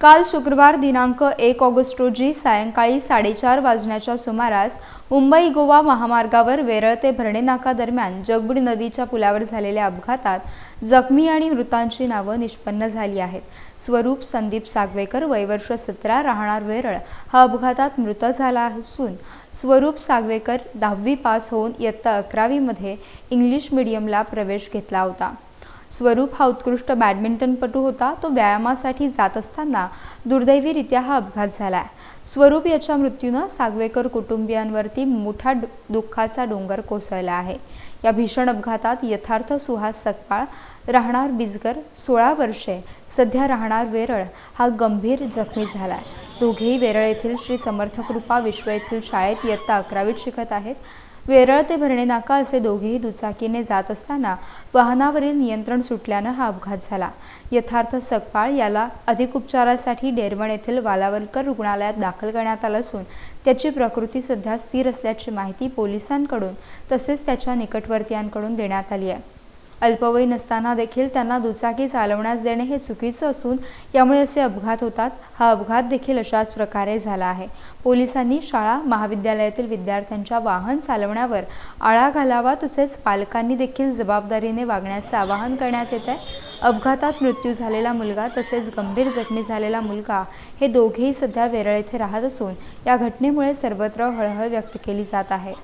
काल शुक्रवार दिनांक एक ऑगस्ट रोजी सायंकाळी साडेचार वाजण्याच्या सुमारास मुंबई गोवा महामार्गावर वेरळ ते भरणेनाका दरम्यान जगबुडी नदीच्या पुलावर झालेल्या अपघातात जखमी आणि मृतांची नावं निष्पन्न झाली आहेत. स्वरूप संदीप सागवेकर वयवर्ष सतरा राहणार वेरळ हा अपघातात मृत झाला असून स्वरूप सागवेकर दहावी पास होऊन इयत्ता अकरावीमध्ये इंग्लिश मिडियमला प्रवेश घेतला होता. स्वरूप हा उत्कृष्ट बॅडमिंटनपटू होता. तो व्यायामासाठी जात असताना दुर्दैवीरित्या हा अपघात झाला स्वरूप याच्या मृत्यूनं सागवेकर कुटुंबियांवरती मोठा दुःखाचा डोंगर कोसळला आहे. या भीषण अपघातात यथार्थ सुहास सकपाळ राहणार बिजगर सोळा वर्षे सध्या राहणार वेरळ हा गंभीर जखमी झाला दोघेही वेरळ येथील श्री समर्थ कृपा विश्व येथील शाळेत इयत्ता अकरावीत शिकत आहेत. वेरळ ते भरणे नाका असे दोघेही दुचाकीने जात असताना वाहनावरील नियंत्रण सुटल्यानं हा अपघात झाला. यथार्थ सकपाळ याला अधिक उपचारासाठी डेरवण येथील वालावलकर रुग्णालयात दाखल करण्यात आलं असून त्याची प्रकृती सध्या स्थिर असल्याची माहिती पोलिसांकडून तसेच त्याच्या निकटवर्तीयांकडून देण्यात आली आहे. अल्पवयीन असताना देखील त्यांना दुचाकी चालवण्यास देणे हे चुकीचं असून यामुळे असे अपघात होतात. हा अपघात देखील अशाच प्रकारे झाला आहे. पोलिसांनी शाळा महाविद्यालयातील विद्यार्थ्यांच्या वाहन चालवण्यावर आळा घालावा तसेच पालकांनी देखील जबाबदारीने वागण्याचे आवाहन करण्यात येत आहे. अपघातात मृत्यू झालेला मुलगा तसेच गंभीर जखमी झालेला मुलगा हे दोघेही सध्या वेरळ येथे राहत असून या घटनेमुळे सर्वत्र हळहळ व्यक्त केली जात आहे.